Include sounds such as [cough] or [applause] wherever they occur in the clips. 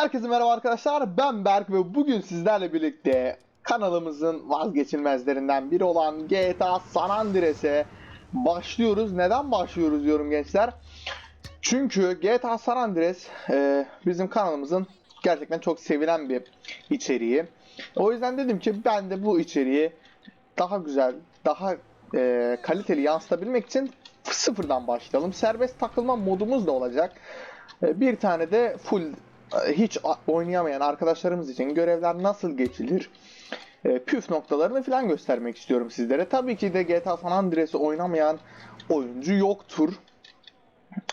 Herkese merhaba arkadaşlar. Ben Berk ve bugün sizlerle birlikte kanalımızın vazgeçilmezlerinden biri olan GTA San Andreas'e başlıyoruz. Neden başlıyoruz diyorum gençler. Çünkü GTA San Andreas e, bizim kanalımızın gerçekten çok sevilen bir içeriği. O yüzden dedim ki ben de bu içeriği daha güzel, daha e, kaliteli yansıtabilmek için sıfırdan başlayalım. Serbest takılma modumuz da olacak. E, Bir tane de full hiç oynayamayan arkadaşlarımız için görevler nasıl geçilir? e, Püf noktalarını falan göstermek istiyorum sizlere. Tabii ki de GTA San Andreas'ı oynamayan oyuncu yoktur.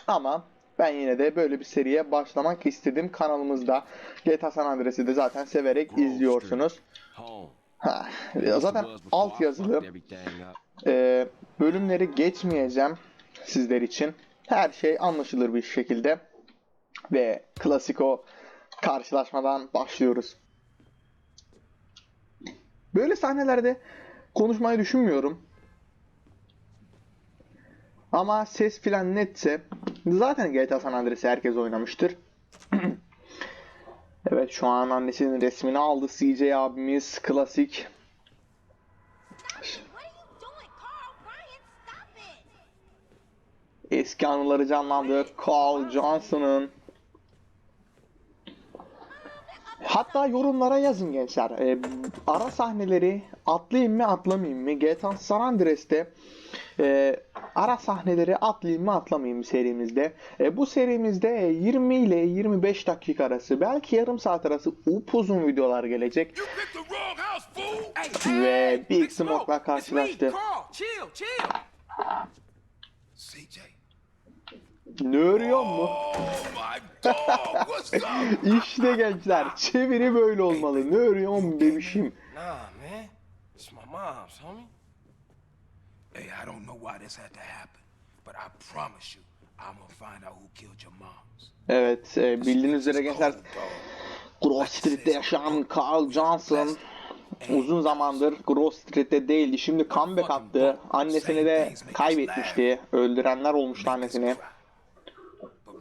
Ama ben yine de böyle bir seriye başlamak istedim kanalımızda. GTA San Andreas'ı da zaten severek izliyorsunuz. Ha, zaten alt yazılı e, bölümleri geçmeyeceğim sizler için. Her şey anlaşılır bir şekilde. Ve klasiko karşılaşmadan başlıyoruz. Böyle sahnelerde konuşmayı düşünmüyorum. Ama ses filan netse zaten GTA San Andreas'ı herkes oynamıştır. [clears throat] evet şu an annesinin resmini aldı CJ abimiz klasik. Eski anıları canlandı. Carl Johnson'ın. Hatta yorumlara yazın gençler. Ee, ara sahneleri atlayayım mı atlamayayım mı? GTA San Andreas'te e, ara sahneleri atlayayım mı atlamayayım mı serimizde. E, bu serimizde 20 ile 25 dakika arası belki yarım saat arası upuzun videolar gelecek. Ve Big Big Smoke, Smoke'la karşılaştı. CJ. Ne örüyor mu? Oh? İşte gençler çeviri böyle olmalı. Ne örüyorsun bebişim? Hey, I don't know why this had to happen, but I promise you, I'm gonna find out who killed your moms. Evet, e, bildiğiniz üzere gençler. Grove Street'te yaşayan Carl Johnson uzun zamandır Grove Street'te değildi. Şimdi comeback attı. Annesini de kaybetmişti. Öldürenler olmuştu annesini.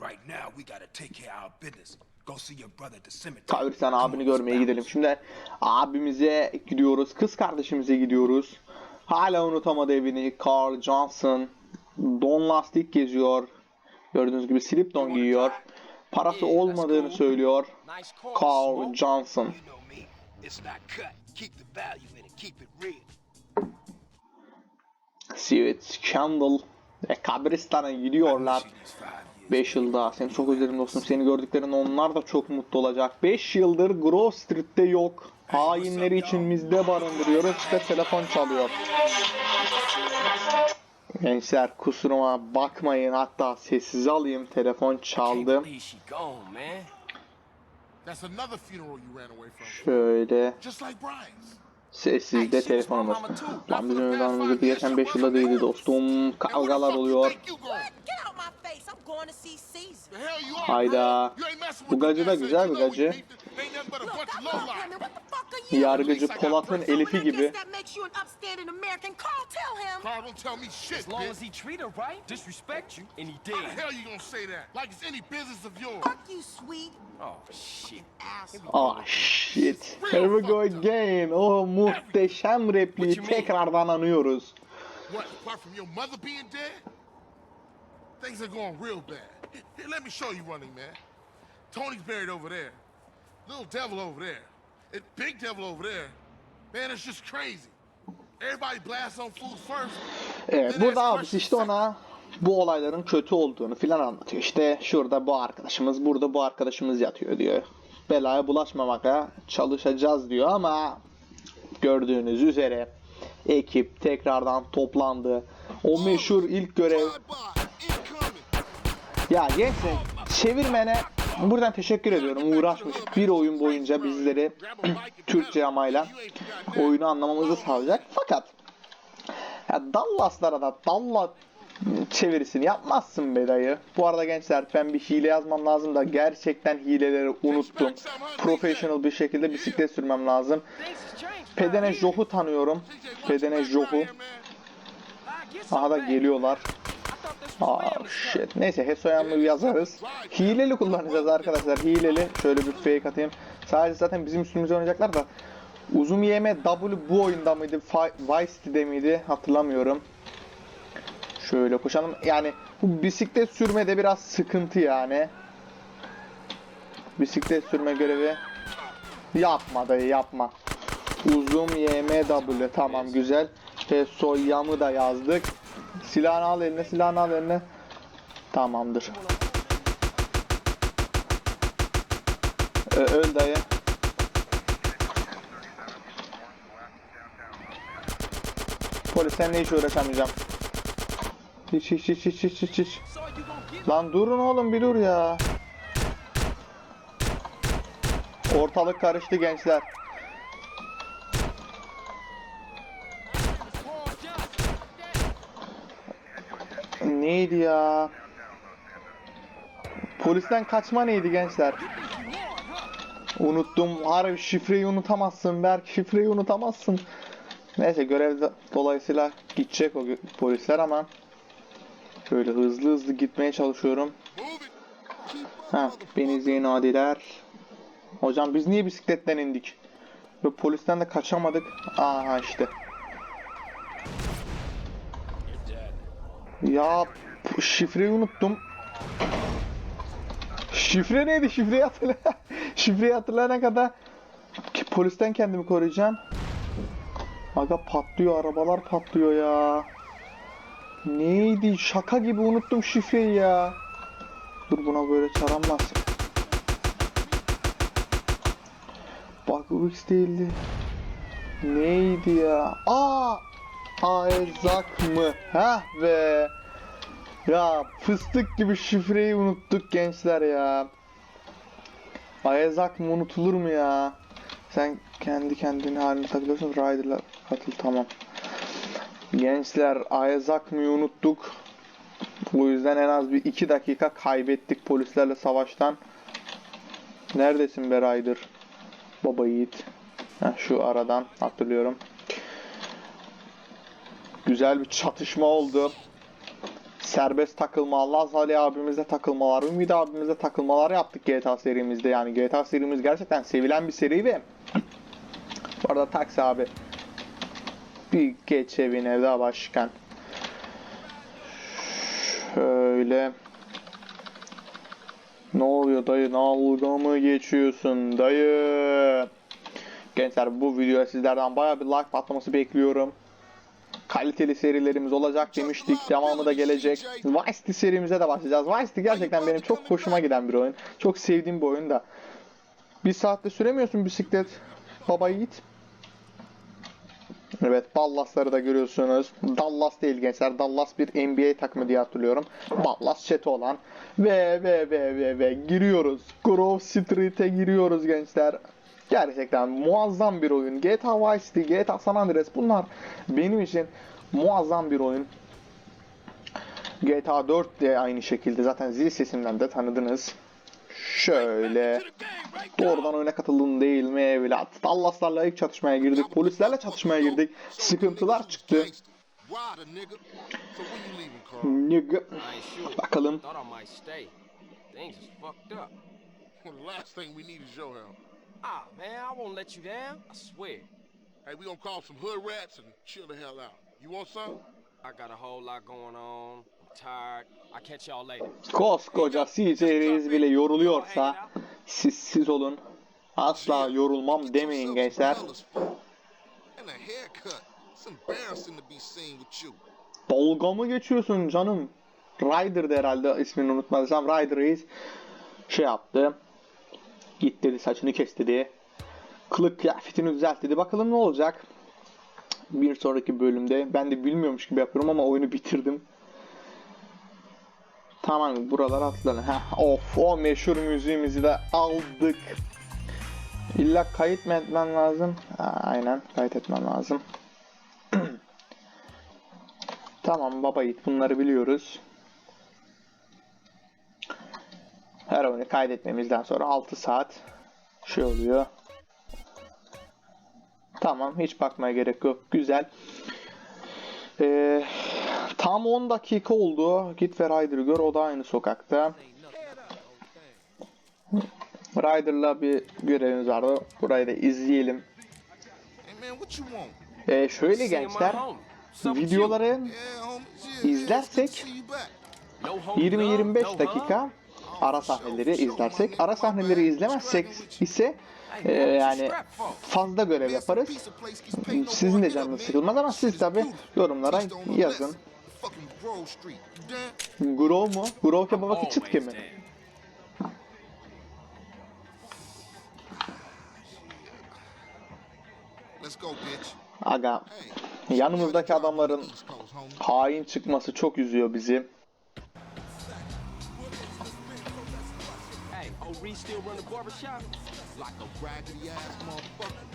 Right now, we gotta take care of our business. Go see your brother at the cemetery. Kavir sen abini görmeye gidelim. Şimdi abimize gidiyoruz. Kız kardeşimize gidiyoruz. Hala unutamadı evini. Carl Johnson. Don lastik geziyor. Gördüğünüz gibi slip don giyiyor. Parası olmadığını söylüyor. Carl. Johnson. You know me. It's not cut. Keep the value in it. Keep it real. Sivet, Candle ve kabristana gidiyorlar. See these five years. 5 yılda. Seni çok özledim dostum. Seni gördüklerinde onlar da çok mutlu olacak. 5 yıldır Grove Street'te yok. Hainleri içimizde barındırıyoruz. İşte telefon çalıyor. Gençler kusuruma bakmayın. Hatta sessize alayım. Telefon çaldı. Şöyle Sessizde telefonumuz. Lan bizim ömrümüzde geçen 5 yılda değildi dostum. Kavgalar oluyor. Hayda. Bu gacı da güzel bir gacı. Yargıcı Polat'ın Elif'i gibi. Carl, don't tell me shit, As long as bitch. he treat her right, disrespect you, and he How the did. hell you gonna say that? Like it's any business of yours. Fuck you, sweet Oh shit. Here we go again. O muhteşem repliği tekrardan anıyoruz. What? Apart from your mother being dead, things are going real bad. Here, let me show you running, man. Tony's buried over there. Little devil over there. And big devil over there. Man, it's just crazy. Everybody blasts on fools first. Evet, burada abisi işte ona bu olayların kötü olduğunu filan anlatıyor. İşte şurada bu arkadaşımız, burada bu arkadaşımız yatıyor diyor. Belaya bulaşmamaya çalışacağız diyor ama gördüğünüz üzere ekip tekrardan toplandı. O meşhur ilk görev. Ya gençler çevirmene buradan teşekkür ediyorum. Uğraşmış bir oyun boyunca bizleri [clears throat] Türkçe yamayla oyunu anlamamızı sağlayacak. Fakat ya Dallas'lara da Dallas çevirisini yapmazsın be dayı. Bu arada gençler ben bir hile yazmam lazım da gerçekten hileleri unuttum. Professional bir şekilde bisiklet sürmem lazım. Pedene. Johu tanıyorum. Pedene Johu. Aha da geliyorlar. Aa shit. Neyse Hesoyan'ı yazarız. Hileli kullanacağız arkadaşlar. Hileli. Şöyle bir fake atayım. Sadece zaten bizim üstümüze oynayacaklar da. Uzun YM W bu oyunda mıydı? Vice City'de miydi? Hatırlamıyorum. Şöyle koşalım. Yani bu bisiklet sürmede biraz sıkıntı yani. Bisiklet sürme görevi. Yapma dayı yapma. Uzun YMW tamam güzel. Ve soyamı da yazdık. Silahını al eline silahını al eline. Tamamdır. Ö- öl dayı. Polis seninle hiç uğraşamayacağım. Hiç hiç hiç hiç hiç hiç hiç. Lan durun oğlum bir dur ya. Ortalık karıştı gençler. Neydi ya? Polisten kaçma neydi gençler? Unuttum. Harbi şifreyi unutamazsın Berk. Şifreyi unutamazsın. Neyse görev dolayısıyla gidecek o polisler ama şöyle hızlı hızlı gitmeye çalışıyorum. Ha, beni izleyin adiler. Hocam biz niye bisikletten indik? Ve polisten de kaçamadık. Aha işte. Ya şifreyi unuttum. Şifre neydi? Şifreyi hatırla. [laughs] Şifreyi hatırlayana kadar ki polisten kendimi koruyacağım. Aga patlıyor, arabalar patlıyor ya. Neydi? Şaka gibi unuttum şifreyi ya. Dur buna böyle çaranmaz. Bak X değildi. Neydi ya? Aa! Aezak mı? Heh be. Ya fıstık gibi şifreyi unuttuk gençler ya. Aezak mı unutulur mu ya? Sen kendi kendine haline takılıyorsun. Rider'lar katıl tamam. Gençler Aezak mı unuttuk? Bu yüzden en az bir iki dakika kaybettik polislerle savaştan. Neredesin be Ryder? Baba Yiğit. Heh, şu aradan hatırlıyorum. Güzel bir çatışma oldu. Serbest takılma, Laz Ali abimizle takılmalar, Ümit abimizle takılmalar yaptık GTA serimizde. Yani GTA serimiz gerçekten sevilen bir seri ve bu arada Taksi abi bir geç evine daha başkan. Şöyle. Ne oluyor dayı? Dalga mı geçiyorsun dayı? Gençler bu videoya sizlerden baya bir like patlaması bekliyorum. Kaliteli serilerimiz olacak demiştik. Devamı da gelecek. Vice City serimize de başlayacağız. Vice City gerçekten benim çok hoşuma giden bir oyun. Çok sevdiğim bir oyun da. Bir saatte süremiyorsun bisiklet. Baba yiğit. Evet Dallas'ları da görüyorsunuz. Dallas değil gençler. Dallas bir NBA takımı diye hatırlıyorum. Dallas chat'i olan. Ve ve ve ve ve giriyoruz. Grove Street'e giriyoruz gençler. Gerçekten muazzam bir oyun. GTA Vice City, GTA San Andreas bunlar benim için muazzam bir oyun. GTA 4 de aynı şekilde zaten zil sesimden de tanıdınız. Şöyle doğrudan oyuna katıldın değil mi evlat? Dallas'larla ilk çatışmaya girdik. Polislerle çatışmaya girdik. Sıkıntılar çıktı. Nigga. Bakalım. I. Ah, man, I won't let you down. I swear. Hey, we gonna call some hood rats and chill the hell out. You want some? I got a whole lot going on. I'm tired. I'll catch y'all later. Koskoca CJ Reis bile yoruluyorsa siz siz olun. Asla yorulmam demeyin gençler. fellas food And a haircut. It's embarrassing to be seen with you. Dalga mı geçiyorsun canım? Ryder'dı herhalde ismini unutmadıysam Ryder Reis şey yaptı. Git dedi saçını kes dedi. Kılık kıyafetini düzelt dedi. Bakalım ne olacak? Bir sonraki bölümde. Ben de bilmiyormuş gibi yapıyorum ama oyunu bitirdim. Tamam buralar atlanın. Heh, of o meşhur müziğimizi de aldık. İlla kayıt mı etmen lazım? Ha, aynen kayıt etmem lazım. [clears throat] Tamam baba yiğit bunları biliyoruz. Her oyunu kaydetmemizden sonra 6 saat şey oluyor. Tamam hiç bakmaya gerek yok. Güzel. Ee, Tam 10 dakika oldu. Git ve Ryder'ı gör. O da aynı sokakta. Ryder'la bir görevimiz vardı. Burayı da izleyelim. Ee, şöyle gençler. Videoları İzlersek- it's good to see you back. No homie love, 20-25 no dakika? Ara sahneleri izlersek, ara sahneleri izlemezsek ise e, yani fazla görev yaparız. Sizin de canınız sıkılmaz ama siz tabi yorumlara yazın. Grove mu? Grove kebabaki çıt Always mi? Aga yanımızdaki adamların hain çıkması çok üzüyor bizi. Reed still run the barber shop? Like a raggedy ass motherfucker.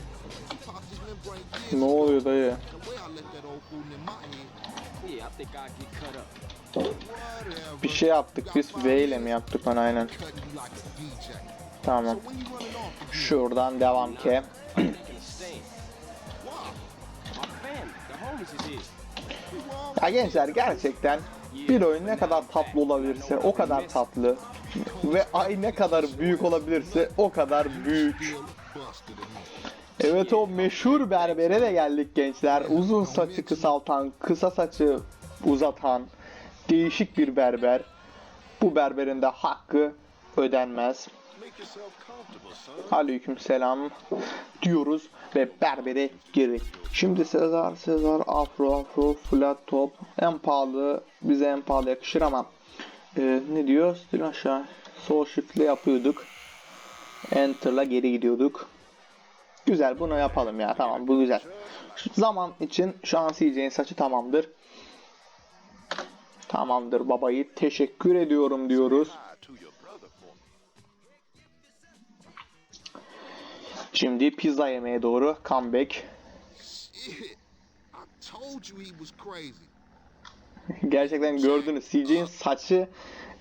Ne oluyor dayı? Bir şey yaptık biz V ile mi yaptık onu aynen. Tamam. Şuradan devam ki. Ya gençler gerçekten bir oyun ne kadar tatlı olabilirse o kadar tatlı. Ve ay ne kadar büyük olabilirse o kadar büyük. Evet o meşhur berbere de geldik gençler. Uzun saçı kısaltan, kısa saçı uzatan değişik bir berber. Bu berberin de hakkı ödenmez. Aleyküm selam diyoruz ve berbere girdik. Şimdi Sezar, Sezar, Afro, Afro, Flat Top en pahalı bize en pahalı yakışır ama e, ne diyor? Stil aşağı sol shift'le yapıyorduk. Enter'la geri gidiyorduk. Güzel bunu yapalım ya tamam bu güzel. Şu zaman için şu an CJ'in saçı tamamdır. Tamamdır babayı teşekkür ediyorum diyoruz. Şimdi pizza yemeye doğru comeback. I told you he was crazy. Gerçekten gördünüz CJ'in saçı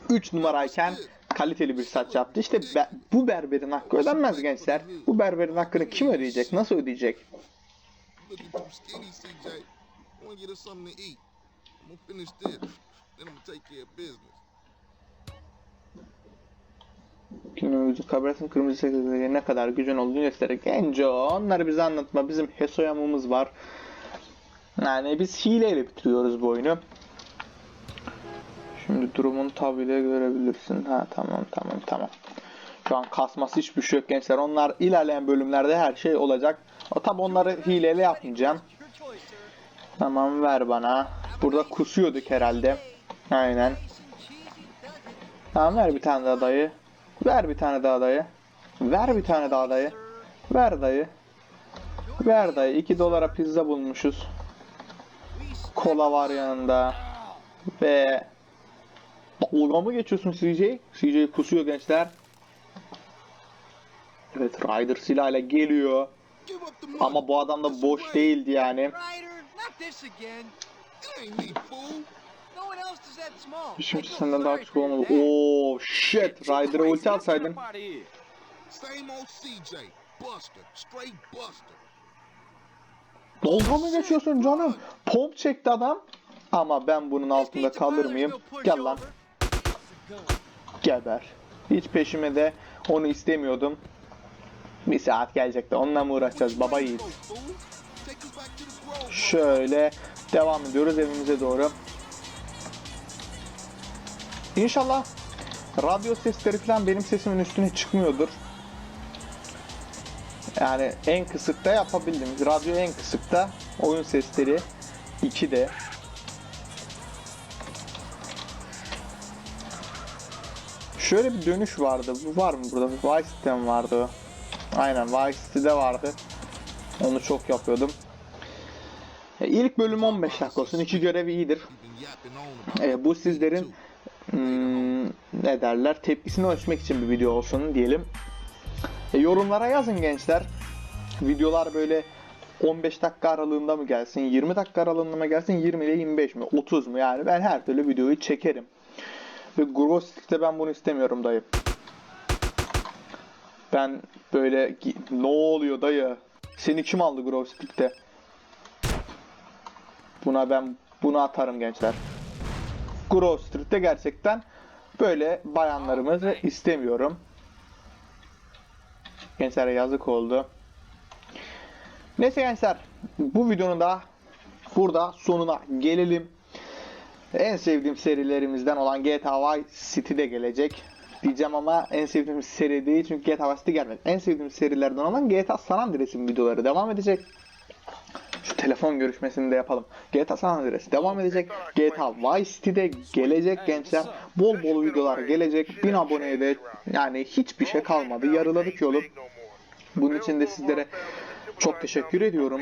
3 numarayken kaliteli bir saç yaptı. İşte be- bu berberin hakkı ödenmez gençler. Bu berberin hakkını kim ödeyecek? Nasıl ödeyecek? Günümüzün kabrasının kırmızı sekreterine ne kadar gücün olduğunu gösterir. Genco onları bize anlatma. Bizim Hesoyam'ımız var. Yani biz hileyle bitiriyoruz bu oyunu. Şimdi durumun tabile görebilirsin. Ha tamam tamam tamam. Şu an kasması hiçbir şey yok gençler. Onlar ilerleyen bölümlerde her şey olacak. O tabi onları hileyle yapmayacağım. Tamam ver bana. Burada kusuyorduk herhalde. Aynen. Tamam ver bir tane daha dayı. Ver bir tane daha dayı. Ver bir tane daha dayı. Ver dayı. Ver dayı. 2 dolara pizza bulmuşuz. Kola var yanında. Ve mı geçiyorsun CJ? CJ kusuyor gençler. Evet Ryder silahıyla geliyor. Ama bu adam da boş değildi yani. Şimdi senden daha küçük olmadı. Oo shit. Ryder'a ulti atsaydın. Dalga geçiyorsun canım? Pomp çekti adam. Ama ben bunun altında kalır mıyım? Gel lan. Geber. Hiç peşime de onu istemiyordum. Bir saat gelecek de onunla mı uğraşacağız baba yiğit? Şöyle devam ediyoruz evimize doğru. İnşallah radyo sesleri falan benim sesimin üstüne çıkmıyordur. Yani en kısıkta yapabildim. Radyo en kısıkta. Oyun sesleri 2'de. Şöyle bir dönüş vardı. Bu var mı burada? Vice City'de mi vardı? Aynen Vice City'de vardı. Onu çok yapıyordum. E, İlk bölüm 15 dakika olsun. İki görev iyidir. E, bu sizlerin hmm, ne derler tepkisini ölçmek için bir video olsun diyelim. E, yorumlara yazın gençler. Videolar böyle 15 dakika aralığında mı gelsin, 20 dakika aralığında mı gelsin, 20 ile 25 mi, 30 mu yani ben her türlü videoyu çekerim. Ve Stick'te ben bunu istemiyorum dayı. Ben böyle ne oluyor dayı? Seni kim aldı Stick'te? Buna ben bunu atarım gençler. Grove Street'te gerçekten böyle bayanlarımızı istemiyorum. Gençlere yazık oldu. Neyse gençler bu videonun da burada sonuna gelelim. En sevdiğim serilerimizden olan GTA Vice City'de gelecek. Diyeceğim ama en sevdiğim seri değil çünkü GTA Vice City gelmedi. En sevdiğim serilerden olan GTA San Andreas'in videoları devam edecek. Şu telefon görüşmesini de yapalım. GTA San Andreas devam edecek. GTA Vice City'de gelecek gençler. Bol bol videolar gelecek. 1000 aboneye de yani hiçbir şey kalmadı. Yarıladık yolu. Bunun için de sizlere çok teşekkür ediyorum.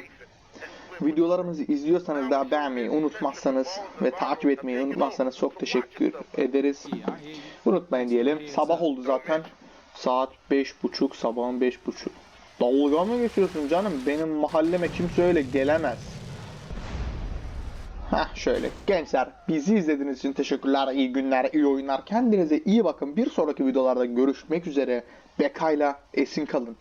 Videolarımızı izliyorsanız da beğenmeyi unutmazsanız ve takip etmeyi unutmazsanız çok teşekkür ederiz. Unutmayın diyelim. Sabah oldu zaten. Saat 5.30 sabahın 5.30. Dalga mı geçiyorsun canım? Benim mahalleme kimse öyle gelemez. Heh şöyle. Gençler bizi izlediğiniz için teşekkürler. İyi günler, iyi oyunlar. Kendinize iyi bakın. Bir sonraki videolarda görüşmek üzere. Bekayla esin kalın.